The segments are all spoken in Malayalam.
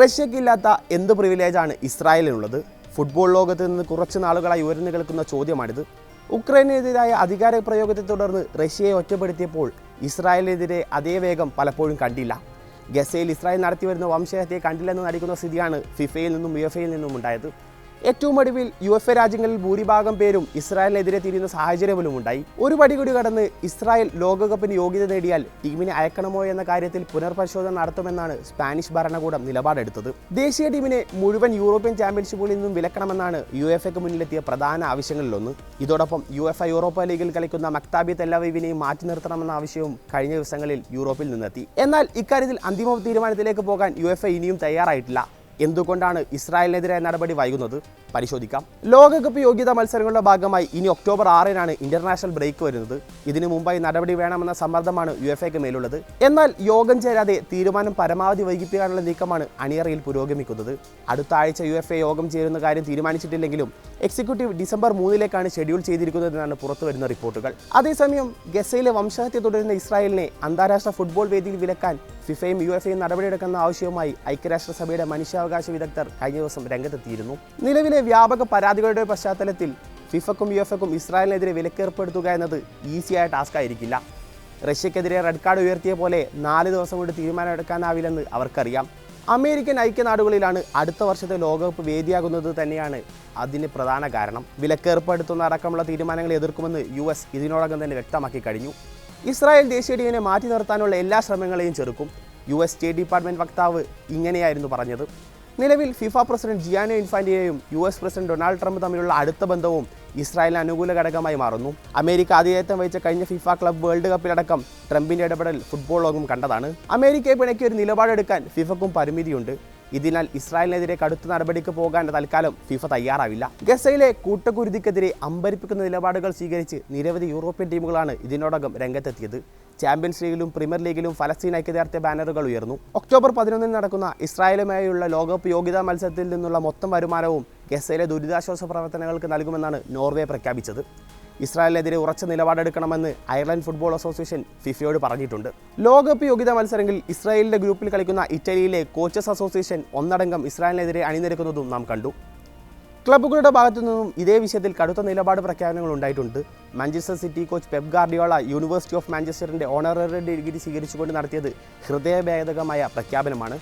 റഷ്യക്കില്ലാത്ത എന്ത് പ്രിവിലേജാണ് ഇസ്രായേലിനുള്ളത്? ഫുട്ബോൾ ലോകത്ത് നിന്ന് കുറച്ച് നാളുകളായി ഉയർന്നു കേൾക്കുന്ന ചോദ്യമാണിത്. ഉക്രൈനെതിരായ അധികാര പ്രയോഗത്തെ തുടർന്ന് റഷ്യയെ ഒറ്റപ്പെടുത്തിയപ്പോൾ ഇസ്രായേലിനെതിരെ അതേ വേഗം പലപ്പോഴും കണ്ടില്ല. ഗസയിൽ ഇസ്രായേൽ നടത്തിവരുന്ന വംശഹത്യയെ കണ്ടില്ലെന്ന് നടിക്കുന്ന സ്ഥിതിയാണ് ഫിഫയിൽ നിന്നും യു എഫ് എയിൽ നിന്നും ഉണ്ടായത് ഏറ്റവും ഒടുവിൽ യു എഫ് എ രാജ്യങ്ങളിൽ ഭൂരിഭാഗം പേരും ഇസ്രായേലിനെതിരെ തിരിയുന്ന സാഹചര്യം പോലും ഉണ്ടായി. ഒരു പടി കൂടി കടന്ന് ഇസ്രായേൽ ലോകകപ്പിന് യോഗ്യത നേടിയാൽ ടീമിനെ അയക്കണമോ എന്ന കാര്യത്തിൽ പുനർപരിശോധന നടത്തുമെന്നാണ് സ്പാനിഷ് ഭരണകൂടം നിലപാടെടുത്തത്. ദേശീയ ടീമിനെ മുഴുവൻ യൂറോപ്യൻ ചാമ്പ്യൻഷിപ്പുകളിൽ നിന്നും വിലക്കണമെന്നാണ് യു എഫ് എക്ക് മുന്നിലെത്തിയ പ്രധാന ആവശ്യങ്ങളിലൊന്ന്. ഇതോടൊപ്പം യു എഫ് യൂറോപ്പ ലീഗിൽ കളിക്കുന്ന മക്താബി തെല്ലവീവിനെയും മാറ്റി നിർത്തണമെന്ന ആവശ്യവും കഴിഞ്ഞ ദിവസങ്ങളിൽ യൂറോപ്പിൽ നിന്നെത്തി. എന്നാൽ ഇക്കാര്യത്തിൽ അന്തിമ തീരുമാനത്തിലേക്ക് പോകാൻ യു ഇനിയും തയ്യാറായിട്ടില്ല. എന്തുകൊണ്ടാണ് ഇസ്രായേലിനെതിരായ നടപടി വൈകുന്നത്? പരിശോധിക്കാം. ലോകകപ്പ് യോഗ്യതാ മത്സരങ്ങളുടെ ഭാഗമായി ഇനി ഒക്ടോബർ ആറിനാണ് ഇന്റർനാഷണൽ ബ്രേക്ക് വരുന്നത്. ഇതിനു മുമ്പായി നടപടി വേണമെന്ന സമ്മർദ്ദമാണ് യു എഫ് എക്ക് മേലുള്ളത്. എന്നാൽ യോഗം ചേരാതെ തീരുമാനം പരമാവധി വൈകിപ്പിക്കാനുള്ള നീക്കമാണ് അണിയറയിൽ പുരോഗമിക്കുന്നത്. അടുത്ത ആഴ്ച യു എഫ് എ യോഗം ചേരുന്ന കാര്യം തീരുമാനിച്ചിട്ടില്ലെങ്കിലും എക്സിക്യൂട്ടീവ് ഡിസംബർ മൂന്നിലേക്കാണ് ഷെഡ്യൂൾ ചെയ്തിരിക്കുന്നതെന്നാണ് പുറത്തുവരുന്ന റിപ്പോർട്ടുകൾ. അതേസമയം ഗസയിലെ വംശഹത്യ തുടരുന്ന ഇസ്രായേലിനെ അന്താരാഷ്ട്ര ഫുട്ബോൾ വേദിയിൽ വിലക്കാൻ ഫിഫയും യു എഫ് എയും നടപടിയെടുക്കുന്ന ആവശ്യവുമായി ഐക്യരാഷ്ട്രസഭയുടെ മനുഷ്യാവകാശ വിദഗ്ധർ കഴിഞ്ഞ ദിവസം രംഗത്തെത്തിയിരുന്നു. നിലവിലെ വ്യാപക പരാതികളുടെ പശ്ചാത്തലത്തിൽ ഫിഫക്കും യു എഫ് എക്കും ഇസ്രായേലിനെതിരെ വിലക്കേർപ്പെടുത്തുക എന്നത് ഈസിയായ ടാസ്ക് ആയിരിക്കില്ല റഷ്യക്കെതിരെ റെഡ് കാർഡ് ഉയർത്തിയ പോലെ നാല് ദിവസം കൊണ്ട് തീരുമാനമെടുക്കാനാവില്ലെന്ന് അവർക്കറിയാം. അമേരിക്കൻ ഐക്യനാടുകളിലാണ് അടുത്ത വർഷത്തെ ലോകകപ്പ് വേദിയാകുന്നത് തന്നെയാണ് അതിന് പ്രധാന കാരണം. വിലക്കേർപ്പെടുത്തുന്ന അടക്കമുള്ള തീരുമാനങ്ങളെ എതിർക്കുമെന്ന് യു എസ് ഇതിനോടകം തന്നെ വ്യക്തമാക്കി കഴിഞ്ഞു. ഇസ്രായേൽ ദേശീയ ടീമിനെ മാറ്റി നിർത്താനുള്ള എല്ലാ ശ്രമങ്ങളെയും ചെറുക്കും. യു എസ് സ്റ്റേറ്റ് ഡിപ്പാർട്ട്മെന്റ് വക്താവ് ഇങ്ങനെയായിരുന്നു പറഞ്ഞത്. നിലവിൽ FIFA president Gianni ഇൻഫാന്റിയെയും U S president Donald Trump തമ്മിലുള്ള അടുത്ത ബന്ധവും ഇസ്രായേലിന് അനുകൂല ഘടകമായി മാറുന്നു. അമേരിക്ക ആതിഥേയത്വം വഹിച്ച കഴിഞ്ഞ ഫിഫ ക്ലബ് വേൾഡ് കപ്പിലടക്കം ട്രംപിന്റെ ഇടപെടൽ ഫുട്ബോൾ ലോകം കണ്ടതാണ്. അമേരിക്കയെ പിണക്കി ഒരു നിലപാടെടുക്കാൻ ഫിഫക്കും പരിമിതിയുണ്ട്. ഇതിനാൽ ഇസ്രായേലിനെതിരെ കടുത്ത നടപടിക്ക് പോകാൻ തൽക്കാലം ഫിഫ തയ്യാറാവില്ല. ഗസയിലെ കൂട്ടക്കുരുതിക്കെതിരെ അമ്പരിപ്പിക്കുന്ന നിലപാടുകൾ സ്വീകരിച്ച് നിരവധി യൂറോപ്യൻ ടീമുകളാണ് ഇതിനോടകം രംഗത്തെത്തിയത്. ചാമ്പ്യൻസ് ലീഗിലും പ്രീമിയർ ലീഗിലും ഫലസ്തീൻ ഐക്യദാർഢ്യ ബാനറുകൾ ഉയർന്നു. ഒക്ടോബർ പതിനൊന്നിന് നടക്കുന്ന ഇസ്രായേലുമായുള്ള ലോകകപ്പ് യോഗ്യതാ മത്സരത്തിൽ നിന്നുള്ള മൊത്തം വരുമാനവും ഗസയിലെ ദുരിതാശ്വാസ പ്രവർത്തനങ്ങൾക്ക് നൽകുമെന്നാണ് നോർവേ പ്രഖ്യാപിച്ചത്. ഇസ്രായേലിനെതിരെ ഉറച്ച നിലപാടെടുക്കണമെന്ന് അയർലൻഡ് ഫുട്ബോൾ അസോസിയേഷൻ ഫിഫയോട് പറഞ്ഞിട്ടുണ്ട്. ലോകകപ്പ് യോഗ്യതാ മത്സരങ്ങളിൽ ഇസ്രായേലിന്റെ ഗ്രൂപ്പിൽ കളിക്കുന്ന ഇറ്റലിയിലെ കോച്ചസ് അസോസിയേഷൻ ഒന്നടങ്കം ഇസ്രായേലിനെതിരെ അണിനിരക്കുന്നതും നാം കണ്ടു. ക്ലബ്ബുകളുടെ ഭാഗത്തു നിന്നും ഇതേ വിഷയത്തിൽ കടുത്ത നിലപാട് പ്രഖ്യാപനങ്ങൾ ഉണ്ടായിട്ടുണ്ട്. Manchester City coach Pep Guardiola university of മാഞ്ചസ്റ്ററിന്റെ honorary degree സ്വീകരിച്ചുകൊണ്ട് നടത്തിയത് ഹൃദയഭേദകമായ പ്രഖ്യാപനമാണ്.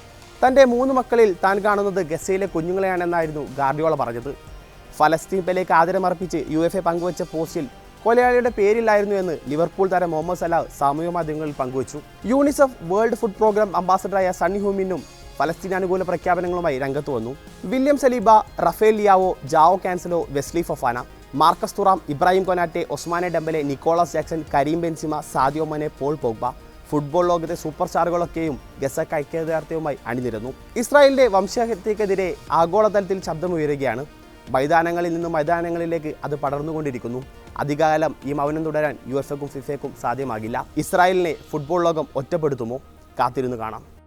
തന്റെ മൂന്ന് മക്കളിൽ താൻ കാണുന്നത് ഗസയിലെ കുഞ്ഞുങ്ങളെയാണെന്നായിരുന്നു ഗാർഡിയോള പറഞ്ഞത്. ഫലസ്തീൻ പെലേക്ക് ആദരമർപ്പിച്ച് യു എഫ് എ പങ്കുവച്ച പോസ്റ്റിൽ കൊലയാളിയുടെ പേരില്ലായിരുന്നു എന്ന് ലിവർപൂൾ താരം മുഹമ്മദ് സലാഹ് സാമൂഹ്യ മാധ്യമങ്ങളിൽ പങ്കുവച്ചു. യൂണിസെഫ് വേൾഡ് ഫുഡ് പ്രോഗ്രാം അംബാസഡറായ സണ്ണി ഹൂമിനും ഫലസ്തീൻ അനുകൂല പ്രഖ്യാപനങ്ങളുമായി രംഗത്ത് വന്നു. William Saliba Rafael Leao Joao Cancelo Wesley Fofana Marcus Thuram Ibrahim Konate Ousmane Dembele Nicolas Jackson Karim Benzema Sadio Mane Paul Pogba football ലോകത്തെ സൂപ്പർ സ്റ്റാറുകളൊക്കെയും ഗസക്ക് ഐക്യദാർഢ്യവുമായി അണിനിരുന്നു. ഇസ്രായേലിന്റെ വംശഹത്യക്കെതിരെ ആഗോളതലത്തിൽ ശബ്ദമുയരുകയാണ്. മൈതാനങ്ങളിൽ നിന്നും മൈതാനങ്ങളിലേക്ക് അത് പടർന്നുകൊണ്ടിരിക്കുന്നു. അധികകാലം ഈ മൗനം തുടരാൻ യു എഫ് എക്കും ഫിഫയ്ക്കും സാധ്യമാകില്ല. ഇസ്രായേലിനെ ഫുട്ബോൾ ലോകം ഒറ്റപ്പെടുത്തുമോ? കാത്തിരുന്ന് കാണാം.